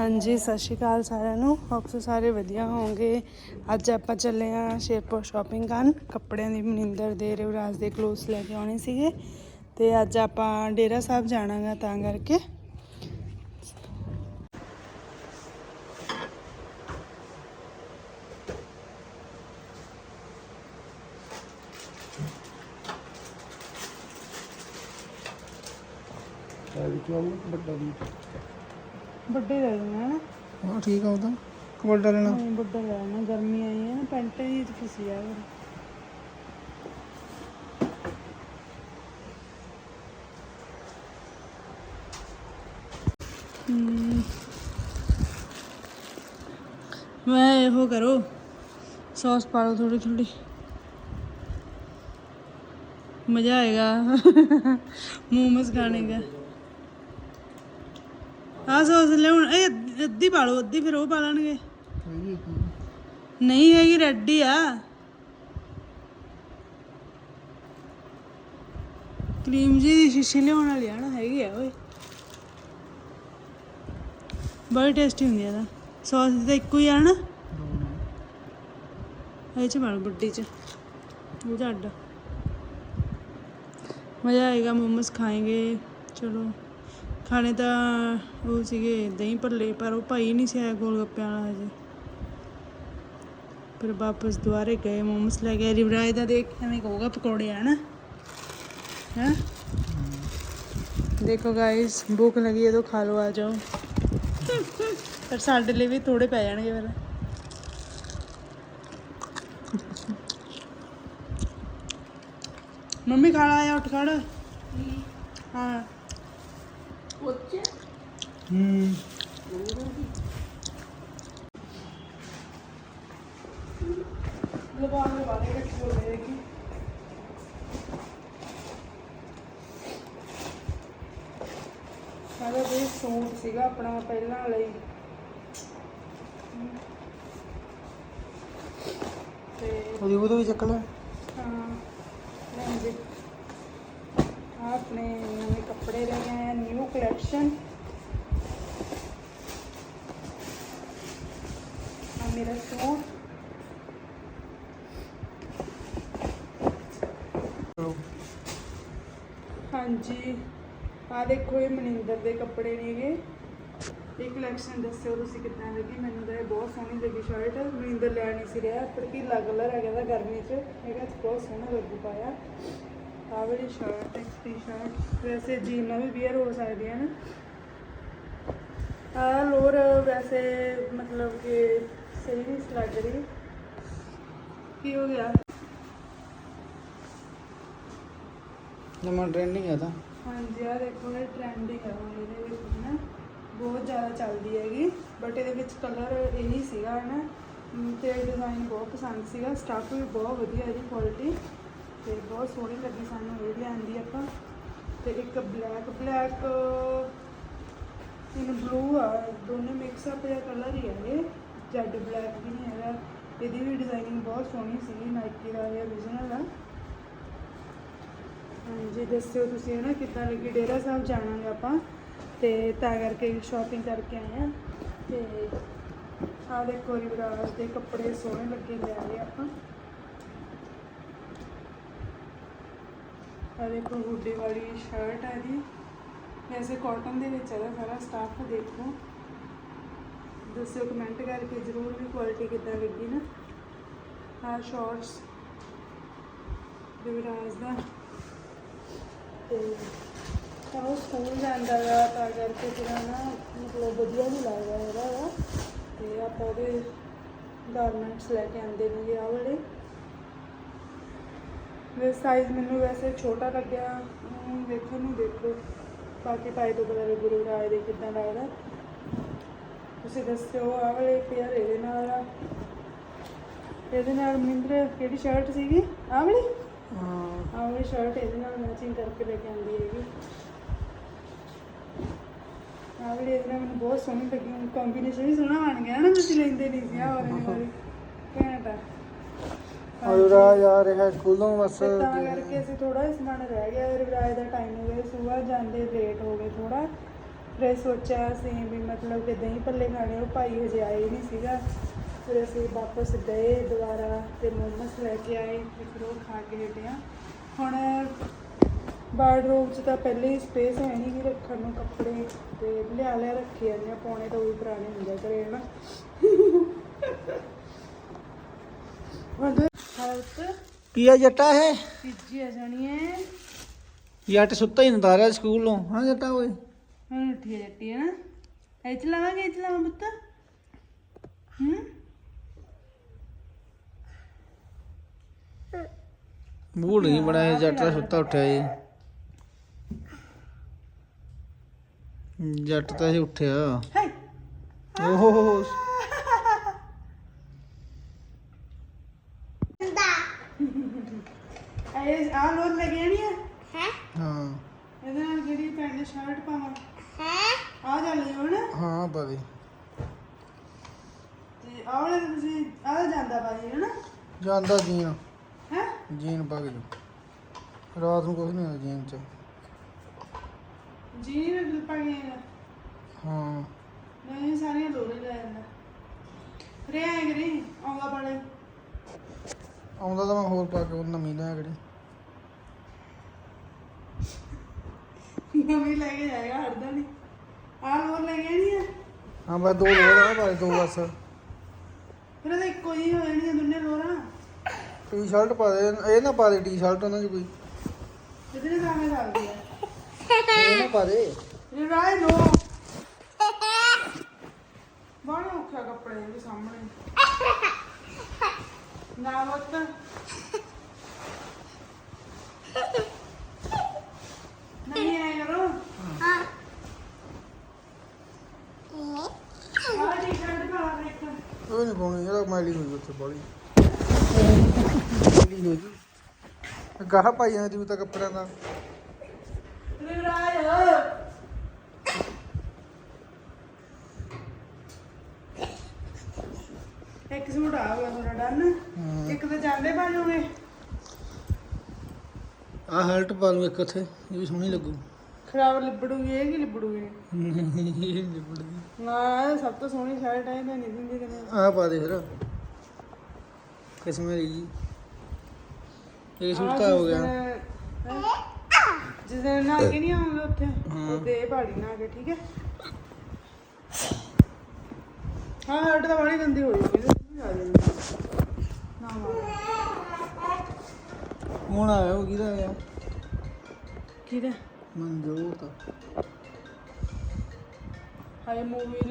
ਹਾਂਜੀ, ਸਤਿ ਸ਼੍ਰੀ ਅਕਾਲ ਸਾਰਿਆਂ ਨੂੰ। ਹੋਪ ਸੋ ਸਾਰੇ ਵਧੀਆ ਹੋਵੋਗੇ। ਅੱਜ ਆਪਾਂ ਚੱਲੇ ਆ ਸ਼ੇਰਪੁਰ ਸ਼ਾਪਿੰਗ ਕਰਨ। ਕੱਪੜਿਆਂ ਦੀ ਮਨਿੰਦਰ ਦੇ ਰਿਵਰਾਜ ਦੇ ਕਲੋਥਸ ਲੈ ਕੇ ਆਉਣੇ ਸੀਗੇ। ਤੇ ਅੱਜ ਆਪਾਂ ਡੇਰਾ ਸਾਹਿਬ ਜਾਣਾਗਾ ਤਾਂ ਕਰਕੇ। ਹੈ ਵੀ ਕਿਉਂ ਵੱਡਾ ਵੀ? ਵੱਡੇ ਲੈ ਲੈਣਾ ਨਾ ਹਾਂ ਠੀਕ ਆ ਉਹਦਾ ਕਵਲਟਾ ਲੈਣਾ ਨਹੀਂ ਵੱਡਾ ਲੈ ਲੈਣਾ ਗਰਮੀ ਆਈ ਹੈ ਨਾ ਪੈਂਟ ਹੀ ਤੇ ਫਸੀ ਆ ਫਿਰ। ਹਮ। ਮੈਂ ਇਹੋ ਕਰੋ ਸੌਸ ਪਾ ਲਓ ਥੋੜੀ ਥੋੜੀ ਮਜ਼ਾ ਆਏਗਾ। ਮੋਮੋਸ ਖਾਣੇ ਦਾ। ਆ ਸੌਸ ਲਿਆਉਣ, ਇਹ ਅੱਧ- ਅੱਧੀ ਪਾ ਲਓ, ਅੱਧੀ ਫਿਰ ਉਹ ਪਾ ਲੈਣਗੇ। ਹੈਗੀ ਇੱਕ ਨਹੀਂ ਹੈਗੀ ਰੈਡ ਹੀ ਆ। ਕਰੀਮ ਜੀ ਦੀ ਸ਼ੀਸ਼ੀ ਲਿਆਉਣ ਵਾਲੀ ਆ ਨਾ, ਹੈਗੀ ਆ, ਓਏ। ਬੜੀ ਟੇਸਟੀ ਹੁੰਦੀ ਆ ਦਾ ਸੌਸ ਦੀ ਤਾਂ ਇੱਕੋ ਹੀ ਆ ਨਾ। ਦੋ ਨੇ ਇਹ ਚ ਪਾ ਲਓ ਵੱਡੀ ਚ। ਉਹ ਤਾਂ ਅੱਡ। ਮਜ਼ਾ ਆਏਗਾ, ਮੋਮੋਸ ਖਾਏਂਗੇ। ਚਲੋ। ਖਾਣੇ ਤਾਂ ਉਹ ਸੀਗੇ ਦਹੀਂ ਭੱਲੇ ਪਰ ਉਹ ਭਾਈ ਨਹੀਂ ਸੀ ਆਇਆ ਗੋਲ ਗੱਪਿਆਂ ਵਾਲਾ ਹਜੇ। ਫਿਰ ਵਾਪਸ ਦੁਬਾਰੇ ਗਏ ਮੋਮੋਸ ਲੈ ਕੇ ਰਿਵਰਾਜ ਦਾ ਦੇਖ ਐਵੇਂ ਕਹੂਗਾ ਪਕੌੜੇ ਆ ਨਾ ਹੈ? ਦੇਖੋ ਗਾਇਸ ਭੁੱਖ ਲੱਗੀ ਹੈ ਤਾਂ ਖਾ ਲਓ ਆ ਜਾਓ। ਪਰ ਸਾਡੇ ਲਈ ਵੀ ਥੋੜੇ ਪੈ ਜਾਣਗੇ ਫਿਰ। ਮੰਮੀ ਖਾਣਾ ਆਇਆ ਉੱਠ ਖੜ। ਹਾਂ। ਸਾਡਾ ਵੀ ਸੂਟ ਸੀਗਾ ਆਪਣਾ ਪਹਿਲਾਂ ਲਈ। ਤੇ ਉਹਦੀ ਉਹਦੇ ਵੀ ਚੱਕ ਲੈ ਹਾਂ ਲੈਂਦੇ ਆਪਣੇ ਨਵੇਂ ਕੱਪੜੇ ਲੈ ਕੇ ਆਏ ਨਿਊ ਕਲੈਕਸ਼ਨ ਆ ਮੇਰਾ ਸੂਟ। ਹਾਂਜੀ, ਆ ਦੇਖੋ ਇਹ ਮਨਿੰਦਰ ਦੇ ਕੱਪੜੇ ਨੇਗੇ ਇਹ। ਕਲੈਕਸ਼ਨ ਦੱਸਿਓ ਤੁਸੀਂ ਕਿੱਦਾਂ ਲੱਗੀ? ਮੈਨੂੰ ਤਾਂ ਇਹ ਬਹੁਤ ਸੋਹਣੀ ਲੱਗੀ ਸ਼ਰਟ ਮਨਿੰਦਰ ਲੈ ਨਹੀਂ ਸੀ ਰਿਹਾ, ਪਰ ਕੀ ਕਲਰ ਹੈਗਾ ਦਾ ਗਰਮੀ 'ਚ। ਹੈਗਾ ਬਹੁਤ ਸੋਹਣਾ ਲੱਗੂ ਪਾਇਆ। ਆਹ ਵਾਲੀ ਸ਼ਰਟ ਇੱਕ ਟੀ-ਸ਼ਰਟ ਵੈਸੇ ਜੀਨਾਂ ਵੀ ਵੀਅਰ ਹੋ ਸਕਦੀਆਂ ਨੇ। ਆਹ ਲੋਰ ਵੈਸੇ ਮਤਲਬ ਕਿ ਸਹੀ ਨਹੀਂ ਲੱਗ ਰਹੀ। ਕੀ ਹੋ ਗਿਆ? ਨਵਾਂ ਟ੍ਰੈਂਡਿੰਗ ਆ ਤਾਂ। ਹਾਂਜੀ ਆ ਦੇਖੋ ਇਹ ਟ੍ਰੈਂਡਿੰਗ ਹੈ ਹੁਣ ਇਹਦੇ ਵਿੱਚ ਨਾ। ਬਹੁਤ ਜ਼ਿਆਦਾ ਚੱਲਦੀ ਹੈਗੀ ਬਟ ਇਹਦੇ ਵਿੱਚ ਕਲਰ ਇਹੀ ਸੀਗਾ ਨਾ ਤੇ ਡਿਜ਼ਾਈਨ ਬਹੁਤ ਪਸੰਦ ਸੀਗਾ ਸਟਾਫ ਵੀ ਬਹੁਤ ਵਧੀਆ ਇਹਦੀ ਕੁਆਲਿਟੀ ਤੇ ਬਹੁਤ ਸੋਹਣੀ ਲੱਗੀ ਸਾਨੂੰ ਇਹ ਲਿਆਂਦੀ ਆਪਾਂ। ਤੇ ਇੱਕ ਬਲੈਕ ਬਲੈਕ ਇਹਨੂੰ ਬਲੂ ਆ, ਦੋਨੇ ਮਿਕਸ ਅਪ ਜਿਹਾ ਕਲਰ ਹੀ ਹੈ ਇਹ। ਜੈਡ ਬਲੈਕ ਵੀ ਨਹੀਂ ਹੈਗਾ। ਇਹਦੀ ਵੀ ਡਿਜ਼ਾਈਨਿੰਗ ਬਹੁਤ ਸੋਹਣੀ ਸੀਗੀ ਨਾਈਕੀ ਦਾ ਇਹ origignal ਆ। ਹਾਂਜੀ, ਦੱਸਿਓ ਤੁਸੀਂ ਹਨਾ ਕਿੱਦਾਂ ਲੱਗੀ? ਡੇਰਾ ਸਾਹਿਬ ਜਾਣਾਂਗੇ ਆਪਾਂ। ਤੇ ਤਾਂ ਕਰਕੇ ਸ਼ਾਪਿੰਗ ਕਰਕੇ ਆਏ ਆ। ਤੇ ਆਹ ਦੇਖੋ ਰਿਵਰਾਜ ਦੇ ਕੱਪੜੇ ਸੋਹਣੇ ਲੱਗੇ ਲੈ ਆਏ ਆਪਾਂ। ਆਹ ਦੇਖੋ, ਹੁੱਡੀ ਵਾਲੀ ਸ਼ਰਟ ਹੈ ਜੀ ਵੈਸੇ ਕਾਟਨ ਦੇ ਵਿੱਚ ਇਹਦਾ ਸਾਰਾ ਸਟਾਫ ਦੇਖੋ। ਦੱਸਿਓ ਕਮੈਂਟ ਕਰਕੇ, ਜ਼ਰੂਰ ਵੀ ਕੁਆਲਿਟੀ ਕਿੱਦਾਂ ਲੱਗੀ ਨਾ। ਆਹ ਸ਼ਾਰਟਸ ਰਿਵਰਾਜ ਦਾ। ਤੇ ਤਾਂ ਉਹ ਸਕੂਲ ਜਾਂਦਾ ਗਾ ਤਾਂ ਕਰਕੇ ਫਿਰ ਨਾ ਮਤਲਬ ਵਧੀਆ ਨਹੀਂ ਲੱਗਦਾ ਹੈਗਾ ਵਾ ਤੇ ਆਪਾਂ ਉਹਦੇ ਗਾਰਮੈਂਟਸ ਲੈ ਕੇ ਆਉਂਦੇ ਨੇ ਆਹ ਵਾਲੇ। ਵੇ ਸਾਈਜ਼ ਮੈਨੂੰ ਵੈਸੇ ਛੋਟਾ ਲੱਗਿਆ ਹੁਣ ਵੇਖੋ ਨੂੰ ਦੇਖੋ। ਬਾਕੀ ਪਾਈ ਤੋਂ ਪਤਾ ਲੱਗੂ ਰਾਜ ਦੇ ਕਿੱਦਾਂ ਲੱਗਦਾ। ਤੁਸੀਂ ਦੱਸਿਓ ਆਹ ਵਾਲੇ ਪੇਅਰ ਇਹਦੇ ਨਾਲ ਆ। ਇਹਦੇ ਨਾਲ ਮਹਿੰਦਰ ਕਿਹੜੀ ਸ਼ਰਟ ਸੀਗੀ? ਆਹ ਵਾਲੀ? ਹਾਂ। ਆਹ ਵਾਲੀ ਸ਼ਰਟ ਇਹਦੇ ਨਾਲ ਮੈਚਿੰਗ ਕਰਕੇ ਲੈ ਕੇ ਆਂਦੀ ਹੈਗੀ। ਆਹ ਵਾਲੀ ਇਹਦੇ ਨਾਲ ਮੈਨੂੰ ਬਹੁਤ ਸੋਹਣੀ ਲੱਗੀ। ਕੰਬੀਨੇਸ਼ਨ ਵੀ ਸੋਹਣਾ ਬਣ ਗਿਆ ਨਾ ਤੁਸੀਂ ਲੈਂਦੇ ਨਹੀਂ ਸੀ। ਆਹ ਵਾਲੀ ਵਾਲੀ। ਘੈਂਟ ਆ। ਔਰ ਰਾਜ ਆ ਰਿਹਾ ਸਕੂਲੋਂ ਬਸ। ਤੇ ਤਾਂ ਕਰਕੇ ਅਸੀਂ ਥੋੜਾ ਸਮਾਨ ਰਹਿ ਗਿਆ ਰਿਵਾਜ ਦਾ ਟਾਈਮ ਹੋ ਗਿਆ ਸਵੇਰ ਜਾਂਦੇ ਲੇਟ ਹੋ ਗਏ ਥੋੜਾ ਫਿਰ ਸੋਚਿਆ ਅਸੀਂ ਵੀ ਮਤਲਬ ਕਿ ਦਹੀਂ ਭੱਲੇ ਖਾਣੇ ਉਹ ਭਾਈ ਹਜੇ ਆਏ ਨਹੀਂ ਸੀਗਾ। ਫਿਰ ਅਸੀਂ ਵਾਪਸ ਗਏ ਦੁਬਾਰਾ ਤੇ ਮੋਮੋਸ ਲੈ ਕੇ ਆਏ ਤੇ ਫਿਰ ਉਹ ਖਾ ਕੇ ਹਟੇ ਹਾਂ ਹੁਣ ਬਾਰਡਰੋਬ 'ਚ ਤਾਂ ਪਹਿਲੇ ਹੀ ਸਪੇਸ ਹੈ ਨਹੀਂ ਕਿ ਰੱਖਣ ਨੂੰ ਕੱਪੜੇ ਤੇ ਲਿਆ ਲਿਆ ਰੱਖੇ ਜਾਂਦੇ ਆ ਪਾਉਣੇ ਤਾਂ ਉਹ ਵੀ ਪੁਰਾਣੇ ਹੁੰਦੇ ਘਰੇ ਹਨਾ। ਹਲਤ ਕੀ ਆ ਜੱਟਾ ਹੈ ਤੀਜੀ ਆ ਜਾਣੀ ਹੈ ਜੱਟ ਸੁੱਤਾ ਹੀ ਨਦਾਰਿਆ ਸਕੂਲੋਂ। ਹਾਂ ਜੱਟਾ ਓਏ। ਹੁਣ ਉੱਠੀ ਆ ਜੱਟੀ ਹੈ ਨਾ ਇਹ ਚ ਲਾਵਾਂਗੇ ਇਹ ਚ ਲਾਵਾਂ ਪੁੱਤ। ਹੂੰ? ਮੂਡ ਨਹੀਂ ਬਣਾਇਆ ਜੱਟ ਦਾ ਸੁੱਤਾ ਉੱਠਿਆ ਜੀ ਜੱਟ ਤਾਂ ਇਹ ਉੱਠਿਆ। ਓਹ। ਇਹ ਆ ਲੋਰ ਲੱਗੇ ਨਹੀਂ ਆ ਹਾਂ? ਇਹਦੇ ਨਾਲ ਜਿਹੜੀ ਪੈਂਟ ਸ਼ਰਟ ਪਾਵਾਂ। ਆ ਜਾ ਲਈ ਹੁਣ ਹਾਂ ਬਾਦੀ ਤੇ ਆਹ ਵਾਲੇ ਤਾਂ ਤੁਸੀਂ ਆ ਤਾਂ ਜਾਂਦਾ ਬਾਜੀ ਹੈ ਨਾ। ਜਾਂਦਾ ਜੀਨ। ਹੈ? ਜੀਨ ਪਾ ਕੇ ਜਾਓ। ਰਾਤ ਨੂੰ ਕੁਝ ਨਹੀਂ ਹੁੰਦਾ ਜੀਨ ਚ। ਜੀ ਵੀ ਪਾ ਕੇ ਹਾਂ। ਨਹੀਂ ਸਾਰੀਆਂ ਲੋਰੇ ਲੈ ਜਾਂਦਾ ਰੇ ਆਏ ਕਰੀ ਆਉਂਦਾ ਬੜੇ ਆਉਂਦਾ ਤਾਂ ਮੈਂ ਹੋਰ ਪਾ ਕੇ ਉਹ ਨਵੀਂ ਲਿਆ ਕਿਹੜੀ ਨਵੀਂ ਲੈ ਕੇ ਜਾਏਗਾ ਹਰਦਾ ਨਹੀਂ ਆ ਲੋਰ ਲੈ ਕੇ ਨਹੀਂ ਆ? ਹਾਂ ਬਸ ਦੋ ਆ ਬਾਰੇ ਦੋ ਬਸ। ਫਿਰ ਇਹਦਾ ਇੱਕੋ ਹੀ ਹੋ ਜਾਣੀਆਂ ਦੋਨੇ ਲੋਰਾਂ ਟੀ-ਸ਼ਰਟ ਪਾ ਦੇ ਇਹ ਨਾ ਪਾ ਦੇ ਟੀ-ਸ਼ਰਟ ਉਹਨਾਂ 'ਚ ਕੋਈ। ਜਿਹਦੇ ਨਾਲ ਸਾਹਮਣੇ ਚੱਲਦੀ ਆ। ਇਹ ਨਾ ਪਾ ਦੇ। ਰਿਵਾਈ ਨੋ ਬਾਹਰ ਔਖਾ ਕੱਪੜੇ ਵੀ ਸਾਹਮਣੇ। ਨਾ ਵਕਤ ਨਹੀਂ ਆਇਆ ਕਰੋ ਆ ਟੀ-ਸ਼ਰਟ ਪਾ ਲੈ ਇੱਕ ਉਹ ਨਹੀਂ ਪਾਉਣੀ ਇਹਦਾ ਮੈਲੀ ਹੋਈ ਉੱਥੇ ਬੜੀ ਮੈਲੀ ਹੋ ਗਈ ਗਾਹ ਪਾਈ ਜਾਂਦੀ ਤੂੰ ਤਾਂ ਕੱਪੜਿਆਂ ਦਾ ਰਿਵਾਈ ਇੱਕ ਸੂਟ ਆ ਗਿਆ ਤੁਹਾਡਾ ਡਨ। ਇੱਕ ਤਾਂ ਜਾਂਦੇ ਬਾਜੋਗੇ ਆਹ ਹਲਟ ਪਾ ਲੂ ਇੱਕ ਉੱਥੇ ਇਹ ਵੀ ਸੋਹਣੀ ਲੱਗੂ ਖਰਾਬ ਲਿਬੜੂਗੀ ਇਹ ਕੀ ਲਿਬੜੂਗੀ? ਇਹ ਲਿਬੜਦੀ। ਨਾ ਇਹ ਸਭ ਤੋਂ ਸੋਹਣੀ ਸ਼ਰਟ ਹੈ ਇਹ ਤਾਂ ਨਹੀਂ ਦਿੰਦੀ ਤੈਨੂੰ ਆਹ ਪਾ ਦੇ ਫਿਰ। ਕਿਸਮੇ ਜੀ ਇਹ ਸੂਟ ਤਾਂ ਹੋ ਗਿਆ। ਜਿਸ ਦਿਨ ਨਾ ਕੇ ਨਹੀਂ ਆਉਂਗੇ ਉੱਥੇ ਹਾਂ। ਉਹ ਦੇ ਪਹਾੜੀ ਨਾ ਕੇ ਠੀਕ ਹੈ? ਹਾਂ ਹਟ ਤਾਂ ਬੜੀ ਗੰਦੀ ਹੋ ਜੂਗੀ ਆ ਜਾਊਗੀ ਨਾ ਮਾਰ ਹੁਣ ਆਇਆ ਉਹ ਕਿਹਦਾ ਆਇਆ? ਕਿਹਦਾ? ਮਨਜੋਤ। ਹਾਏ ਮੂਵੀ